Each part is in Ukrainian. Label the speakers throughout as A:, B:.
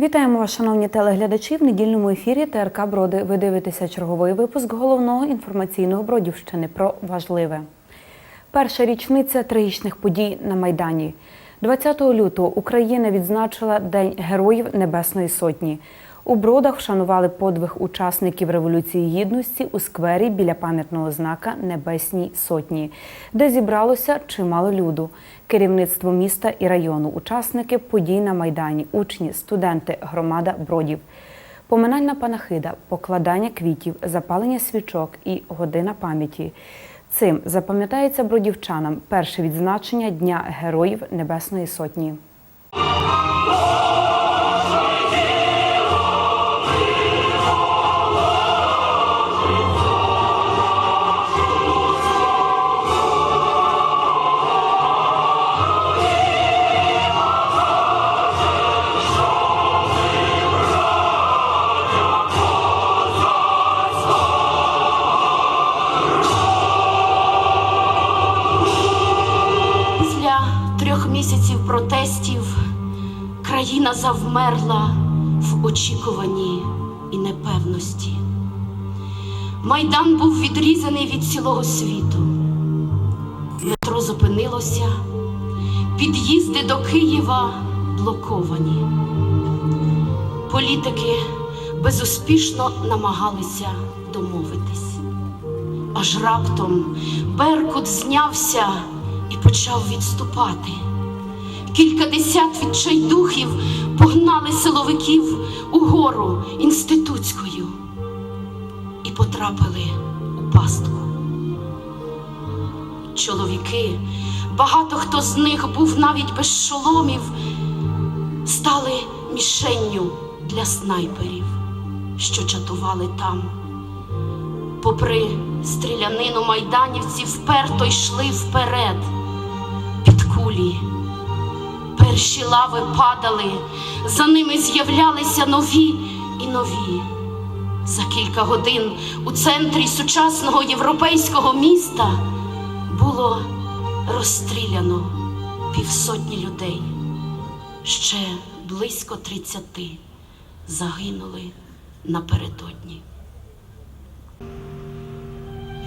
A: Вітаємо вас, шановні телеглядачі. В недільному ефірі ТРК Броди. Ви дивитеся черговий випуск головного інформаційного Бродівщини про важливе. Перша річниця трагічних подій на Майдані. 20 лютого Україна відзначила День Героїв Небесної Сотні. У бродах вшанували подвиг учасників Революції Гідності у сквері біля пам'ятного знака Небесній Сотні, де зібралося чимало люду. Керівництво міста і району, учасники подій на Майдані, учні, студенти, громада бродів. Поминальна панахида, покладання квітів, запалення свічок і година пам'яті. Цим запам'ятається бродівчанам перше відзначення Дня Героїв Небесної Сотні.
B: Протестів країна завмерла в очікуванні і непевності. Майдан був відрізаний від цілого світу. Метро зупинилося, під'їзди до Києва блоковані. Політики безуспішно намагалися домовитись. Аж раптом Беркут знявся і почав відступати. Кількадесят відчайдухів погнали силовиків угору інститутською і потрапили у пастку. Чоловіки, багато хто з них був навіть без шоломів, стали мішенню для снайперів, що чатували там. Попри стрілянину майданівці вперто йшли вперед під кулі. Перші лави падали, за ними з'являлися нові і нові. За кілька годин у центрі сучасного європейського міста було розстріляно півсотні людей. Ще близько тридцяти загинули напередодні.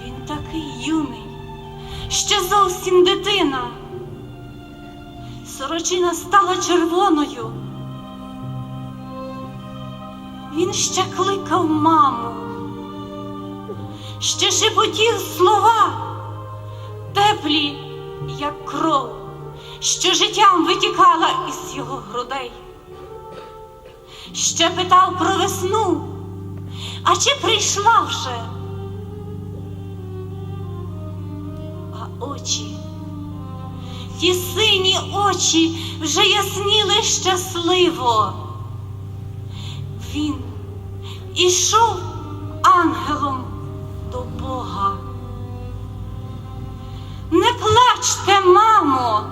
C: Він такий юний, ще зовсім дитина. Сорочина стала червоною. Він ще кликав маму, ще шепотів слова, теплі, як кров, що життям витікала із його грудей. Ще питав про весну, а чи прийшла вже? а очі, ті сині очі вже ясніли щасливо. Він ішов ангелом до Бога. Не плачте, мамо,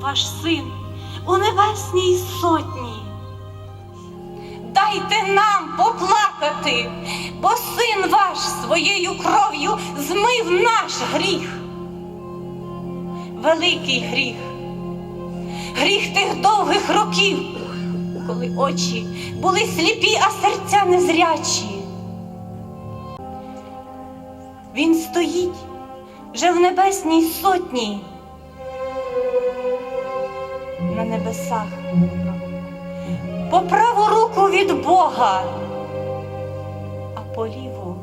C: ваш син у небесній сотні. Дайте нам поплакати, бо син ваш своєю кров'ю змив наш гріх. Великий гріх, гріх тих довгих років, коли очі були сліпі, а серця незрячі. Він стоїть вже в небесній сотні. На небесах по праву руку від Бога, а по ліву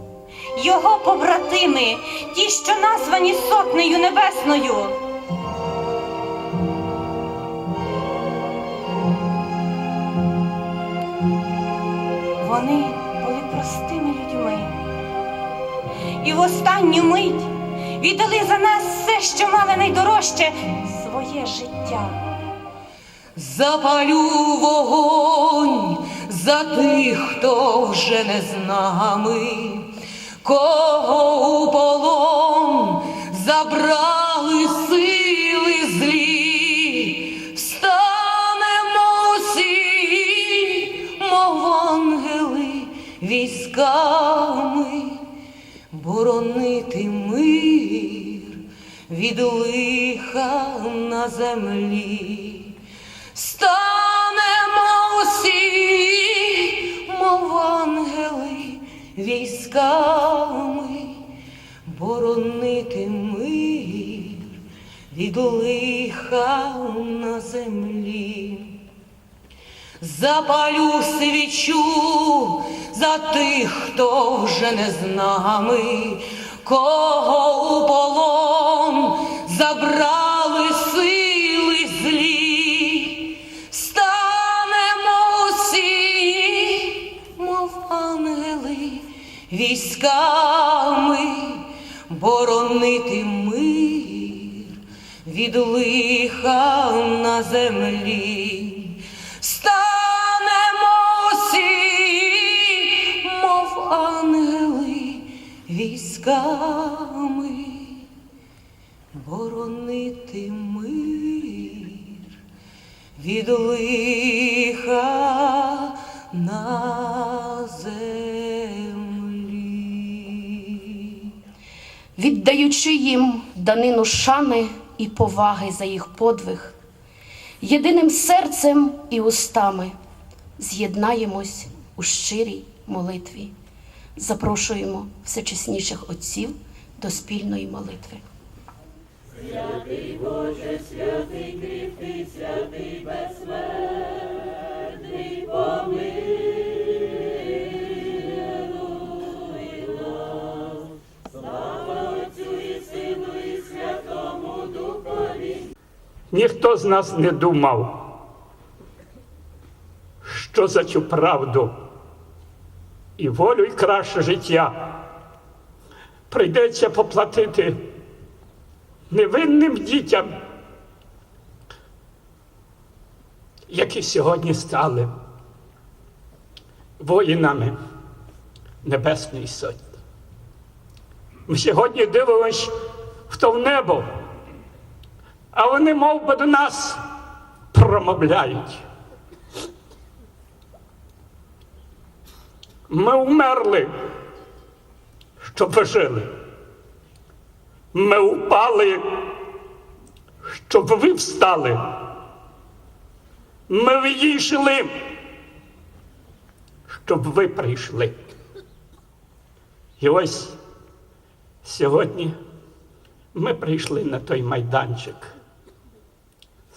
C: його побратими, ті, що названі сотнею небесною. Вони були простими людьми і в останню мить віддали за нас все, що мали найдорожче своє життя.
D: Запалю вогонь за тих, хто вже не з нами, кого у полон забрали сили боронити мир від лиха на землі. Станемо усі, мов ангели, військами, боронити мир від лиха на землі. Запалю свічу за тих, хто вже не з нами, кого у полон забрали сили злі, станемо усі, мов ангели, військами боронити мир від лиха на землі. Військами боронити мир від лиха на землі.
B: віддаючи їм данину шани і поваги за їх подвиг, єдиним серцем і устами з'єднаємось у щирій молитві. Запрошуємо всечесніших отців до спільної молитви.
E: Святий Боже, святий кріпкий, святий безсмертний помилуй Ніхто з нас не думав, що за цю правду і волю, і краще життя прийдеться поплатити невинним дітям, які сьогодні стали воїнами Небесної Сотні. Ми сьогодні дивимось в то в небо а вони мов би до нас промовляють. Ми вмерли, щоб ви жили. Ми упали, щоб ви встали. Ми вийшли, щоб ви прийшли. І ось сьогодні ми прийшли на той майданчик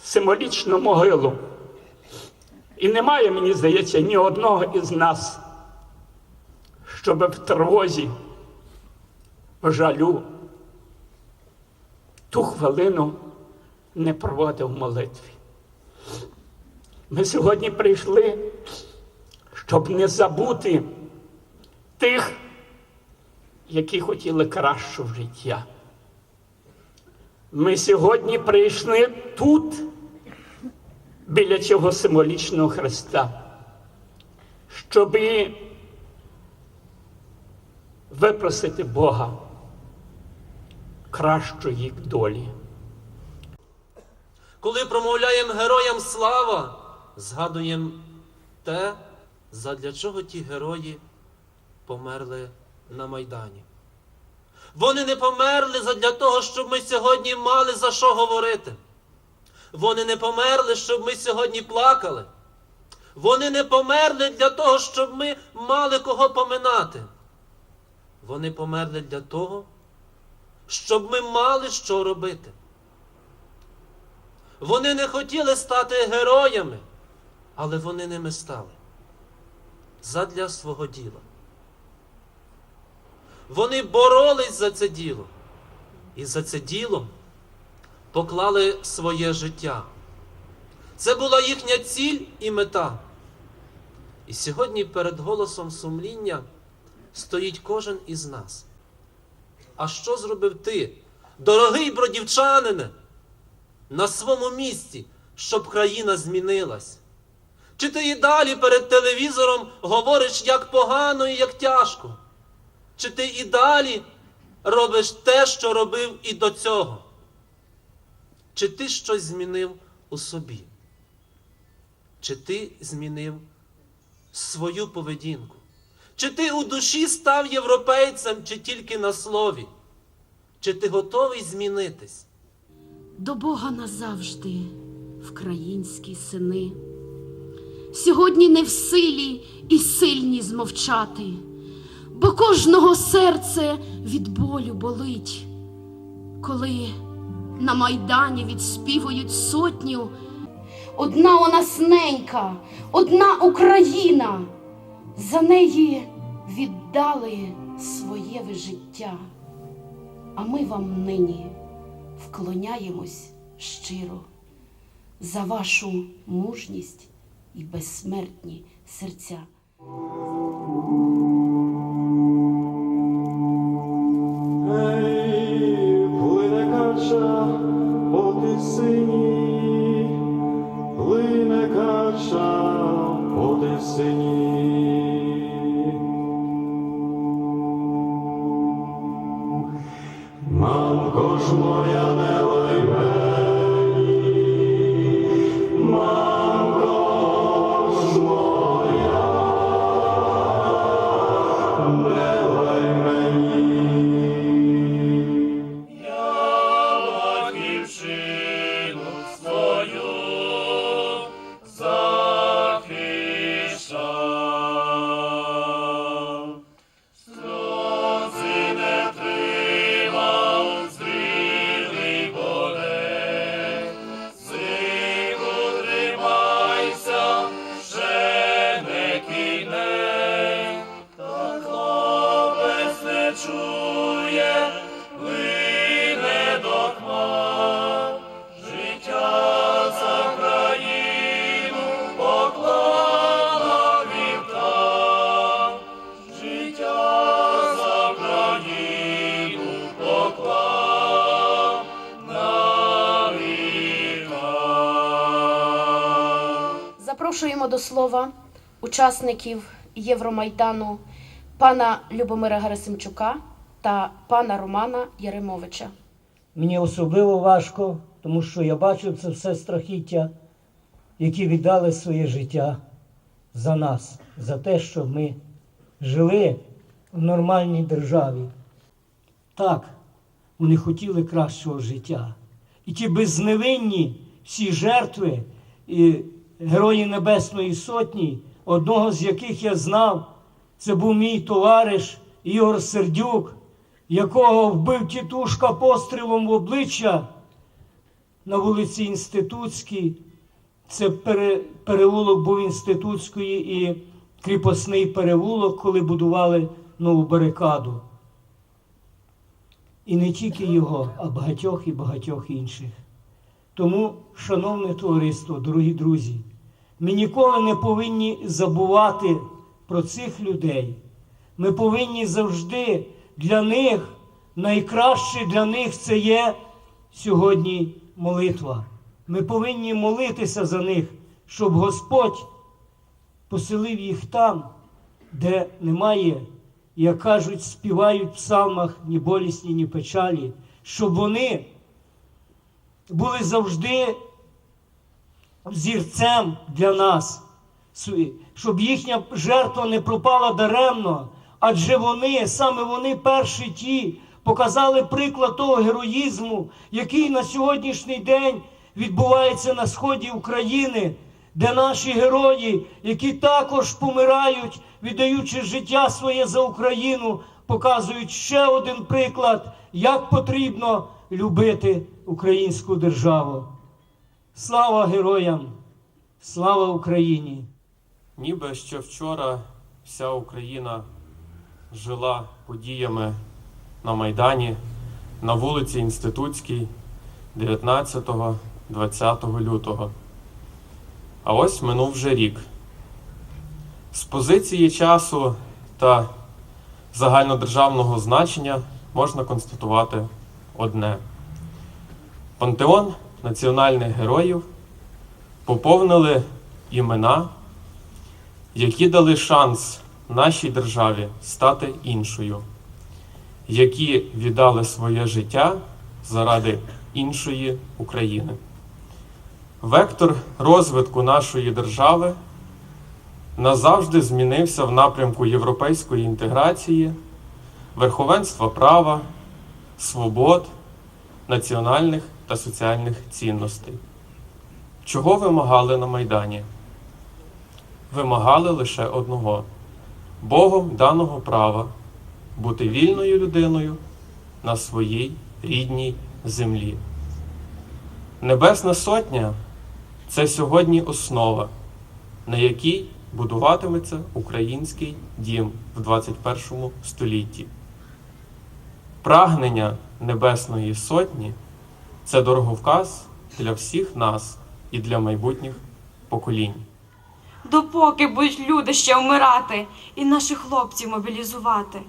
E: символічну могилу. І немає, мені здається, ні одного із нас, щоб в тривозі, жалю, ту хвилину не проводив молитві. Ми сьогодні прийшли, щоб не забути тих, які хотіли кращого життя. Ми сьогодні прийшли тут, біля цього символічного Христа, щоб випросити Бога кращої долі.
F: Коли промовляємо героям слава, згадуємо те, задля чого ті герої померли на Майдані. Вони не померли задля того, щоб ми сьогодні мали за що говорити. Вони не померли, щоб ми сьогодні плакали. Вони не померли для того, щоб ми мали кого поминати. Вони померли для того, щоб ми мали що робити. Вони не хотіли стати героями, але вони ними стали задля свого діла. Вони боролись за це діло. І за це діло поклали своє життя. Це була їхня ціль і мета. І сьогодні перед голосом сумління стоїть кожен із нас. А що зробив ти, дорогий бродівчанине, на своєму місці, щоб країна змінилась? Чи ти і далі перед телевізором говориш, як погано і як тяжко? Чи ти і далі робиш те, що робив і до цього? Чи ти щось змінив у собі? Чи ти змінив свою поведінку? Чи ти у душі став європейцем, чи тільки на слові? Чи ти готовий змінитись?
B: До Бога назавжди, вкраїнські сини. Сьогодні не в силі і сильні змовчати, бо кожного серце від болю болить, коли на майдані відспівують сотню. Одна у нас ненька, одна Україна, за неї віддали своє ви життя. А ми вам нині вклоняємось щиро за вашу мужність і безсмертні серця.
G: Ей, плине кача по Мамко ж
B: слова учасників Євромайдану пана Любомира Герасимчука та пана Романа Яремовича.
H: Мені особливо важко, тому що я бачу це все страхіття, які віддали своє життя за нас, за те, щоб ми жили в нормальній державі. Так, вони хотіли кращого життя. І ті безневинні всі жертви і Герої Небесної Сотні, одного з яких я знав, це був мій товариш Ігор Сердюк, якого вбив тітушка пострілом в обличчя на вулиці Інститутській. Це пере, переулок був Інститутської і кріпосний переулок, коли будували нову барикаду. І не тільки його, а багатьох і багатьох інших. Тому, шановне товариство, дорогі друзі, ми ніколи не повинні забувати про цих людей. Ми повинні завжди для них, найкраще для них це є сьогодні молитва. Ми повинні молитися за них, щоб Господь поселив їх там, де немає, як кажуть, співають в псалмах ні болісні, ні печалі, щоб вони були завжди взірцем для нас, щоб їхня жертва не пропала даремно, адже вони, саме вони перші ті, показали приклад того героїзму, який на сьогоднішній день відбувається на сході України, де наші герої, які також помирають, віддаючи життя своє за Україну, показують ще один приклад, як потрібно любити українську державу. Слава героям! Слава Україні!
I: Ніби ще вчора вся Україна жила подіями на Майдані, на вулиці Інститутській 19-20 лютого. А ось минув вже рік. З позиції часу та загальнодержавного значення можна констатувати одне: пантеон національних героїв поповнили імена які дали шанс нашій державі стати іншою, які віддали своє життя заради іншої України. Вектор розвитку нашої держави назавжди змінився в напрямку європейської інтеграції, верховенства права, свобод, національних та соціальних цінностей. Чого вимагали на Майдані? вимагали лише одного Богом даного права бути вільною людиною на своїй рідній землі. Небесна Сотня це сьогодні основа, на якій будуватиметься український дім в 21 столітті. Прагнення Небесної Сотні це дороговказ для всіх нас і для майбутніх поколінь.
C: Допоки будуть люди ще вмирати і наших хлопців мобілізувати.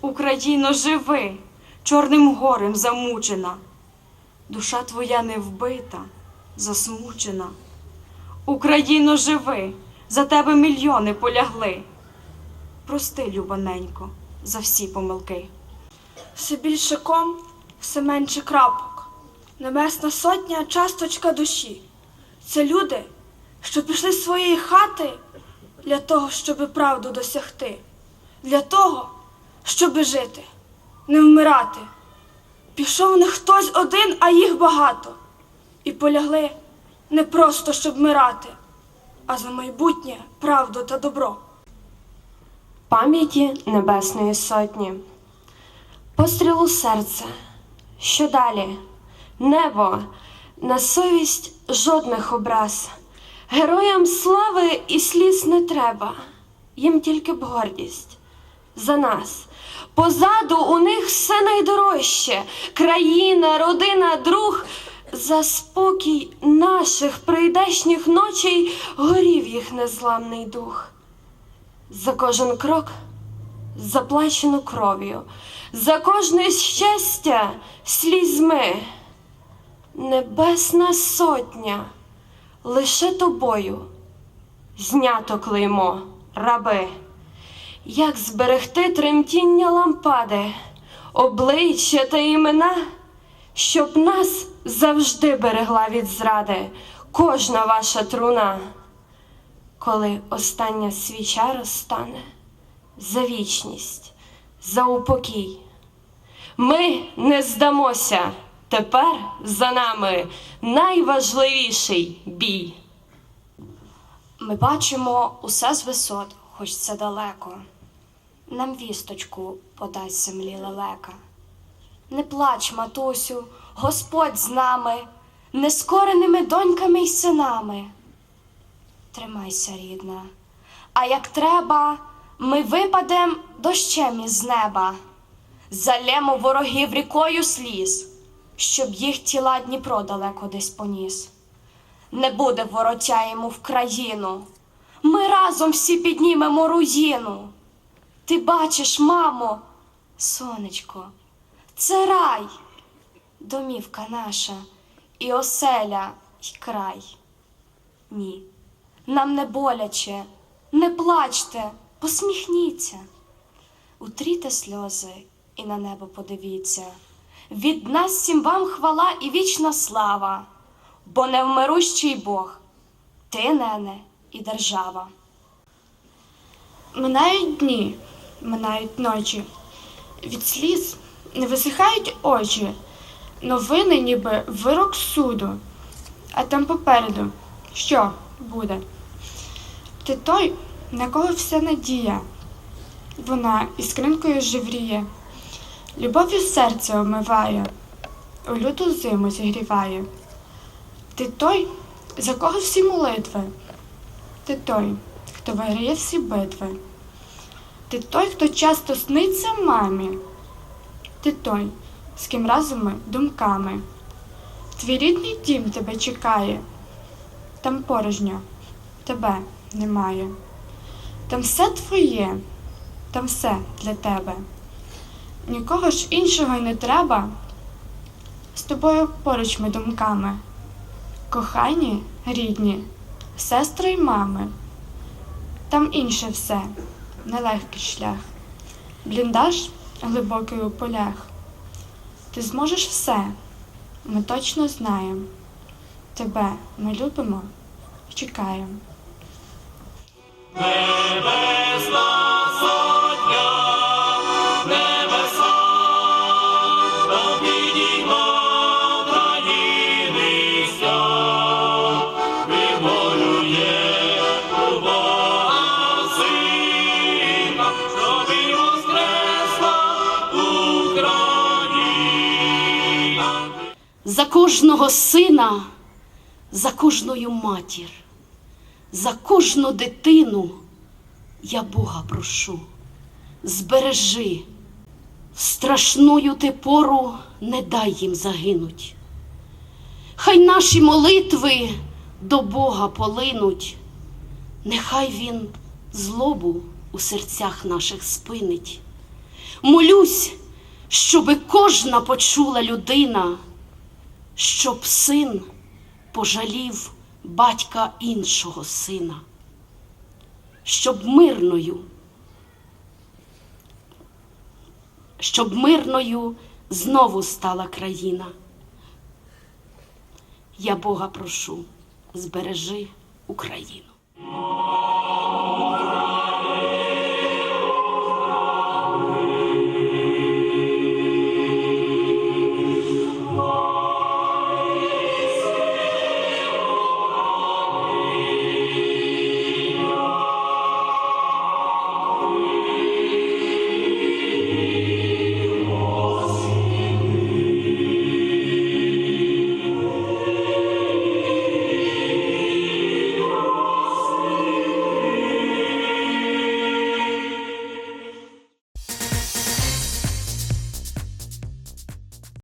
C: Україно, живи, чорним горем замучена. Душа твоя не вбита, засмучена. Україно, живи, за тебе мільйони полягли. Прости, любаненько, за всі помилки.
J: Все більше ком, все менше крапок. Небесна сотня часточка душі. Це люди, що пішли з своєї хати для того, щоб правду досягти, для того, щоб жити, не вмирати. Пішов не хтось один, а їх багато. І полягли не просто щоб вмирати, а за майбутнє правду та добро.
K: Пам'яті Небесної Сотні. Постріл у серце. Що далі? Небо, на совість жодних образ. Героям слави і сліз не треба, їм тільки б гордість за нас. Позаду у них все найдорожче країна, родина, друг. За спокій наших прийдешніх ночей горів їх незламний дух за кожен крок заплачено кров'ю, за кожне щастя слізьми. Небесна сотня, лише тобою знято клеймо, раби. Як зберегти тремтіння лампади, обличчя та імена, щоб нас завжди берегла від зради кожна ваша труна коли остання свіча розтане за вічність, за упокій. Ми не здамося. Тепер за нами найважливіший бій.
J: Ми бачимо усе з висот, хоч це далеко. Нам вісточку подасть землі лелека. Не плач, матусю, Господь з нами, нескореними доньками й синами. Тримайся, рідна, а як треба, ми випадем дощем із неба, залємо ворогів рікою сліз, щоб їх тіла Дніпро далеко десь поніс. Не буде вороття йому в країну. Ми разом всі піднімемо руїну. Ти бачиш, мамо, сонечко, це рай, домівка наша, і оселя, й край. Ні, нам не боляче, не плачте, посміхніться, утріте сльози і на небо подивіться. Від нас всім вам хвала і вічна слава. Бо невмирущий Бог, ти, нене, і держава. Минають дні, минають ночі, від сліз не висихають очі, новини, ніби вирок суду, а там попереду. Що буде? Ти той, на кого вся надія, вона іскринкою живріє, любов'ю серце омиває, у люту зиму зігріває. Ти той, за кого всі молитви. Ти той, хто виграє всі битви. Ти той, хто часто сниться мамі. Ти той, з ким разом ми думками. Твій рідний дім тебе чекає. Там порожньо, тебе немає. Там все твоє, там все для тебе. Нікого ж іншого й не треба. З тобою поруч ми думками. Кохані, рідні, сестри й мами. Там інше все, нелегкий шлях, бліндаж глибокий у полях. Ти зможеш все, ми точно знаємо. Тебе ми любимо чекаємо.
B: За кожного сина, за кожною матір за кожну дитину я Бога прошу, збережи, страшною ти пору не дай їм загинуть. Хай наші молитви до Бога полинуть, нехай Він злобу у серцях наших спинить. Молюсь, щоби кожна почула людина, щоб син пожалів батька іншого сина, щоб мирною, щоб мирною знову стала країна. Я Бога прошу, збережи Україну.